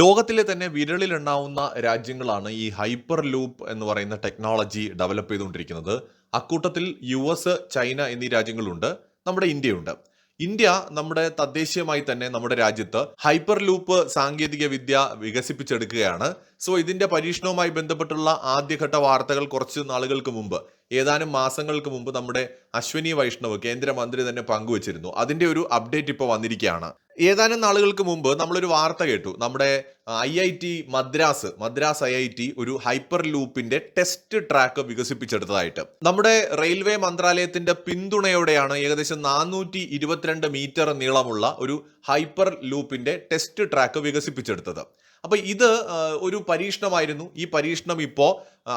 ലോകത്തിലെ തന്നെ വിരളിലെണ്ണാവുന്ന രാജ്യങ്ങളാണ് ഈ ഹൈപ്പർ ലൂപ്പ് എന്ന് പറയുന്ന ടെക്നോളജി ഡെവലപ്പ് ചെയ്തുകൊണ്ടിരിക്കുന്നത്. അക്കൂട്ടത്തിൽ യു എസ് ചൈന എന്നീ രാജ്യങ്ങളുണ്ട് നമ്മുടെ ഇന്ത്യയുണ്ട്. ഇന്ത്യ നമ്മുടെ തദ്ദേശീയമായി തന്നെ നമ്മുടെ രാജ്യത്ത് ഹൈപ്പർ ലൂപ്പ് സാങ്കേതിക വിദ്യ വികസിപ്പിച്ചെടുക്കുകയാണ്. സോ ഇതിന്റെ പരീക്ഷണവുമായി ബന്ധപ്പെട്ടുള്ള ആദ്യഘട്ട വാർത്തകൾ കുറച്ച് നാളുകൾക്ക് മുമ്പ്. ഏതാനും മാസങ്ങൾക്ക് മുമ്പ് നമ്മുടെ അശ്വനി വൈഷ്ണവ് കേന്ദ്രമന്ത്രി തന്നെ പങ്കുവച്ചിരുന്നു. അതിന്റെ ഒരു അപ്ഡേറ്റ് ഇപ്പോൾ വന്നിരിക്കുകയാണ്. ഏതാനും നാളുകൾക്ക് മുമ്പ് നമ്മളൊരു വാർത്ത കേട്ടു. നമ്മുടെ I I T Madras Madras I I T ഒരു ഹൈപ്പർ ലൂപ്പിന്റെ ടെസ്റ്റ് ട്രാക്ക് വികസിപ്പിച്ചെടുത്തതായിട്ട്. നമ്മുടെ റെയിൽവേ മന്ത്രാലയത്തിന്റെ പിന്തുണയോടെയാണ് ഏകദേശം നാനൂറ്റി ഇരുപത്തിരണ്ട് മീറ്റർ നീളമുള്ള ഒരു ഹൈപ്പർ ലൂപ്പിന്റെ ടെസ്റ്റ് ട്രാക്ക് വികസിപ്പിച്ചെടുത്തത്. അപ്പൊ ഇത് ഒരു പരീക്ഷണമായിരുന്നു. ഈ പരീക്ഷണം ഇപ്പോ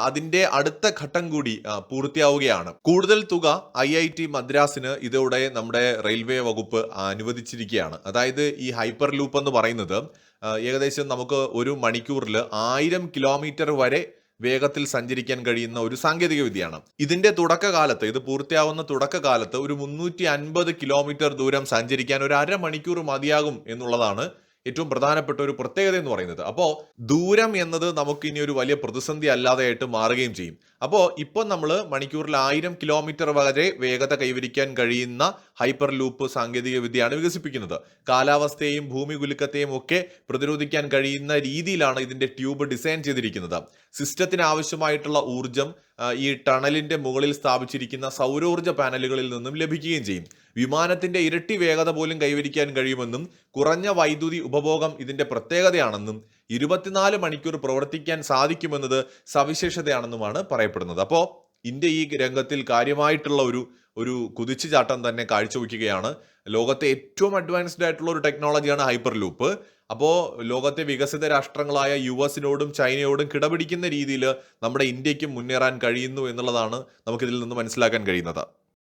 അതിന്റെ അടുത്ത ഘട്ടം കൂടി ആ, പൂർത്തിയാവുകയാണ്. കൂടുതൽ തുക ഐ ഐ ടി മദ്രാസിന് ഇതോടെ നമ്മുടെ റെയിൽവേ വകുപ്പ് അനുവദിച്ചിരിക്കുകയാണ്. അതായത് ഈ ഹൈപ്പർ ലൂപ്പ് എന്ന് പറയുന്നത് ഏകദേശം നമുക്ക് ഒരു മണിക്കൂറിൽ ആയിരം കിലോമീറ്റർ വരെ വേഗത്തിൽ സഞ്ചരിക്കാൻ കഴിയുന്ന ഒരു സാങ്കേതിക വിദ്യയാണ്. ഇതിന്റെ തുടക്കകാലത്ത് ഇത് പൂർത്തിയാവുന്ന തുടക്കകാലത്ത് ഒരു മുന്നൂറ്റി അൻപത് കിലോമീറ്റർ ദൂരം സഞ്ചരിക്കാൻ ഒരു അര അരമണിക്കൂർ മതിയാകും എന്നുള്ളതാണ് ഏറ്റവും പ്രധാനപ്പെട്ട ഒരു പ്രത്യേകത എന്ന് പറയുന്നത്. അപ്പോൾ ദൂരം എന്നത് നമുക്ക് ഇനി ഒരു വലിയ പ്രതിസന്ധി അല്ലാതെയായിട്ട് മാറുകയും ചെയ്യും. അപ്പോൾ ഇപ്പോൾ നമ്മൾ മണിക്കൂറിൽ ആയിരം കിലോമീറ്റർ വരെ വേഗത കൈവരിക്കാൻ കഴിയുന്ന ഹൈപ്പർ ലൂപ്പ് സാങ്കേതിക വിദ്യയാണ് വികസിപ്പിക്കുന്നത്. കാലാവസ്ഥയെയും ഭൂമി കുലുക്കത്തെയും ഒക്കെ പ്രതിരോധിക്കാൻ കഴിയുന്ന രീതിയിലാണ് ഇതിന്റെ ട്യൂബ് ഡിസൈൻ ചെയ്തിരിക്കുന്നത്. സിസ്റ്റത്തിന് ആവശ്യമായിട്ടുള്ള ഊർജം ഈ ടണലിന്റെ മുകളിൽ സ്ഥാപിച്ചിരിക്കുന്ന സൗരോർജ പാനലുകളിൽ നിന്നും ലഭിക്കുകയും ചെയ്യും. വിമാനത്തിന്റെ ഇരട്ടി വേഗത പോലും കൈവരിക്കാൻ കഴിയുമെന്നും കുറഞ്ഞ വൈദ്യുതി ഉപഭോഗം ഇതിന്റെ പ്രത്യേകതയാണെന്നും ഇരുപത്തിനാല് മണിക്കൂർ പ്രവർത്തിക്കാൻ സാധിക്കുമെന്നത് സവിശേഷതയാണെന്നുമാണ് പറയപ്പെടുന്നത്. അപ്പോൾ ഇന്ത്യ ഈ രംഗത്തിൽ കാര്യമായിട്ടുള്ള ഒരു ഒരു കുതിച്ചുചാട്ടം തന്നെ കാഴ്ചവെക്കുകയാണ്. ലോകത്തെ ഏറ്റവും അഡ്വാൻസ്ഡ് ആയിട്ടുള്ള ഒരു ടെക്നോളജിയാണ് ഹൈപ്പർ ലൂപ്പ് അപ്പോൾ ലോകത്തെ വികസിത രാഷ്ട്രങ്ങളായ യു എസിനോടും ചൈനയോടും കിടപിടിക്കുന്ന രീതിയിൽ നമ്മുടെ ഇന്ത്യക്കും മുന്നേറാൻ കഴിയുന്നു എന്നുള്ളതാണ് നമുക്കിതിൽ നിന്ന് മനസ്സിലാക്കാൻ കഴിയുന്നത്.